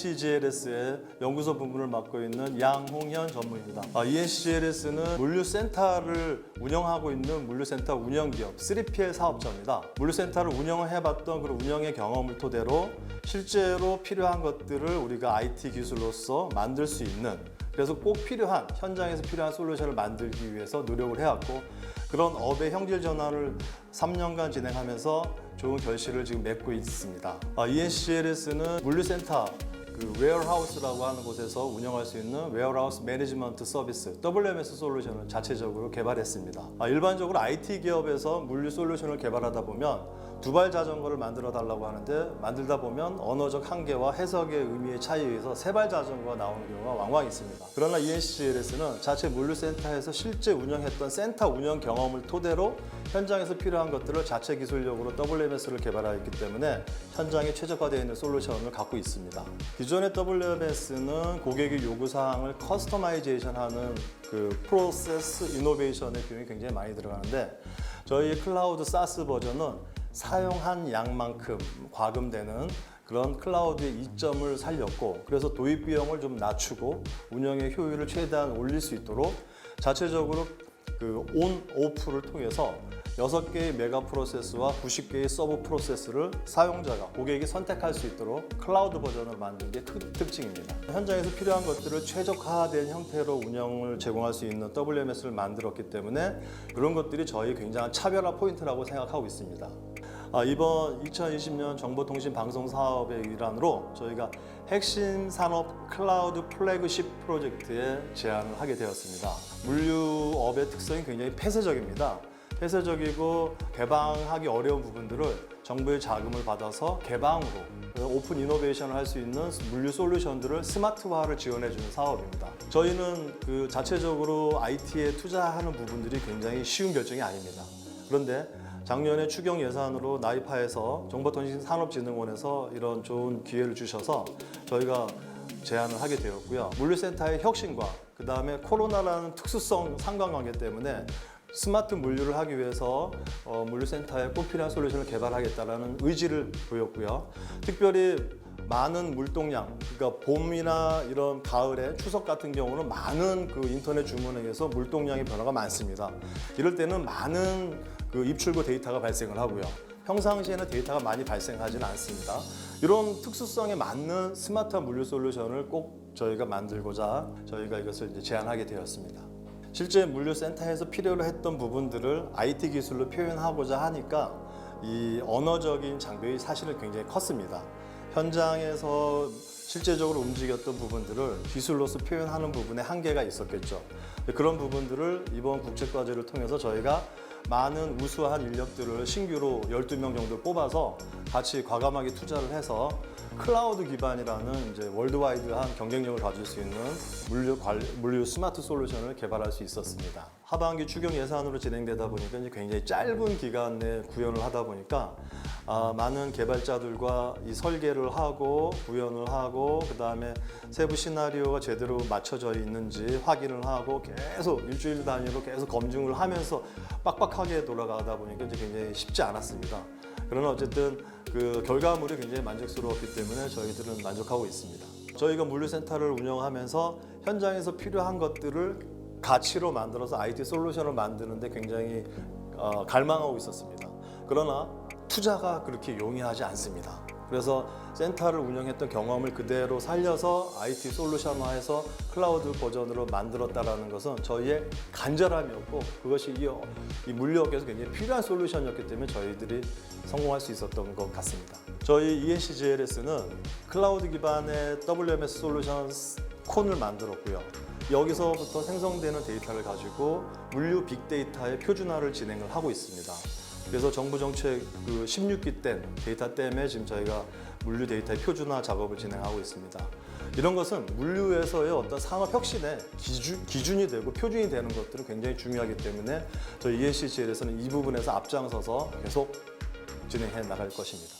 ENCGLS의 연구소 부문을 맡고 있는 양홍현 전무입니다. 아, ENCGLS는 물류센터를 운영하고 있는 물류센터 운영기업 3PL 사업자입니다. 물류센터를 운영해봤던 그런 운영의 경험을 토대로 실제로 필요한 것들을 우리가 IT 기술로서 만들 수 있는 그래서 꼭 필요한 현장에서 필요한 솔루션을 만들기 위해서 노력을 해왔고 그런 업의 형질 전환을 3년간 진행하면서 좋은 결실을 지금 맺고 있습니다. 아, ENCGLS는 물류센터 그 웨어하우스라고 하는 곳에서 운영할 수 있는 웨어하우스 매니지먼트 서비스 WMS 솔루션을 자체적으로 개발했습니다. 아, 일반적으로 IT 기업에서 물류 솔루션을 개발하다 보면 두발 자전거를 만들어 달라고 하는데 만들다 보면 언어적 한계와 해석의 의미의 차이에 의해서 세발 자전거가 나오는 경우가 왕왕 있습니다. 그러나 E ENCGLS는 자체 물류센터에서 실제 운영했던 센터 운영 경험을 토대로 현장에서 필요한 것들을 자체 기술력으로 WMS를 개발하였기 때문에 현장에 최적화되어 있는 솔루션을 갖고 있습니다. 기존의 WMS는 고객의 요구 사항을 커스터마이제이션하는 그 프로세스 이노베이션의 비용이 굉장히 많이 들어가는데 저희 클라우드 사스 버전은 사용한 양만큼 과금되는 그런 클라우드의 이점을 살렸고 그래서 도입 비용을 좀 낮추고 운영의 효율을 최대한 올릴 수 있도록 자체적으로 그 온, 오프를 통해서 6개의 메가 프로세스와 90개의 서브 프로세스를 사용자가 고객이 선택할 수 있도록 클라우드 버전을 만든 게 특, 특징입니다. 현장에서 필요한 것들을 최적화된 형태로 운영을 제공할 수 있는 WMS를 만들었기 때문에 그런 것들이 저희 굉장한 차별화 포인트라고 생각하고 있습니다. 아, 이번 2020년 정보통신 방송 사업의 일환으로 저희가 핵심 산업 클라우드 플래그십 프로젝트에 제안을 하게 되었습니다. 물류업의 특성이 굉장히 폐쇄적입니다. 폐쇄적이고 개방하기 어려운 부분들을 정부의 자금을 받아서 개방으로 오픈 이노베이션을 할 수 있는 물류 솔루션들을 스마트화를 지원해 주는 사업입니다. 저희는 그 자체적으로 IT에 투자하는 부분들이 굉장히 쉬운 결정이 아닙니다. 그런데 작년에 추경 예산으로 나이파에서 정보통신산업진흥원에서 이런 좋은 기회를 주셔서 저희가 제안을 하게 되었고요. 물류센터의 혁신과 그 다음에 코로나라는 특수성 상관관계 때문에 스마트 물류를 하기 위해서 어, 물류센터에 꼭 필요한 솔루션을 개발하겠다라는 의지를 보였고요. 특별히 많은 물동량, 그러니까 봄이나 이런 가을에 추석 같은 경우는 많은 그 인터넷 주문에 의해서 물동량의 변화가 많습니다. 이럴 때는 많은 그 입출고 데이터가 발생을 하고요. 평상시에는 데이터가 많이 발생하지는 않습니다. 이런 특수성에 맞는 스마트한 물류 솔루션을 꼭 저희가 만들고자 저희가 이것을 이제 제안하게 되었습니다. 실제 물류센터에서 필요로 했던 부분들을 IT 기술로 표현하고자 하니까 이 언어적인 장벽이 사실은 굉장히 컸습니다. 현장에서 실제적으로 움직였던 부분들을 기술로서 표현하는 부분에 한계가 있었겠죠. 그런 부분들을 이번 국제과제를 통해서 저희가 많은 우수한 인력들을 신규로 12명 정도 뽑아서 같이 과감하게 투자를 해서 클라우드 기반이라는 이제 월드와이드한 경쟁력을 가질 수 있는 물류 관 물류 스마트 솔루션을 개발할 수 있었습니다. 하반기 추경 예산으로 진행되다 보니까 이제 굉장히 짧은 기간 내에 구현을 하다 보니까 아, 많은 개발자들과 이 설계를 하고 구현을 하고 그 다음에 세부 시나리오가 제대로 맞춰져 있는지 확인을 하고 계속 일주일 단위로 계속 검증을 하면서 빡빡하게 돌아가다 보니까 이제 굉장히 쉽지 않았습니다. 그러나 어쨌든 그 결과물이 굉장히 만족스러웠기 때문에 저희들은 만족하고 있습니다. 저희가 물류센터를 운영하면서 현장에서 필요한 것들을 가치로 만들어서 IT 솔루션을 만드는데 굉장히 어, 갈망하고 있었습니다. 그러나 투자가 그렇게 용이하지 않습니다. 그래서 센터를 운영했던 경험을 그대로 살려서 IT 솔루션화해서 클라우드 버전으로 만들었다라는 것은 저희의 간절함이었고 그것이 이, 이 물류업계에서 굉장히 필요한 솔루션이었기 때문에 저희들이 성공할 수 있었던 것 같습니다. 저희 E ENCGLS는 클라우드 기반의 WMS 솔루션 콘을 만들었고요. 여기서부터 생성되는 데이터를 가지고 물류 빅데이터의 표준화를 진행을 하고 있습니다. 그래서 정부 정책 그 16기 댐 데이터 댐에 지금 저희가 물류 데이터의 표준화 작업을 진행하고 있습니다. 이런 것은 물류에서의 어떤 산업 혁신의 기준, 기준이 되고 표준이 되는 것들은 굉장히 중요하기 때문에 저희 ENCGL에서는 이 부분에서 앞장서서 계속 진행해 나갈 것입니다.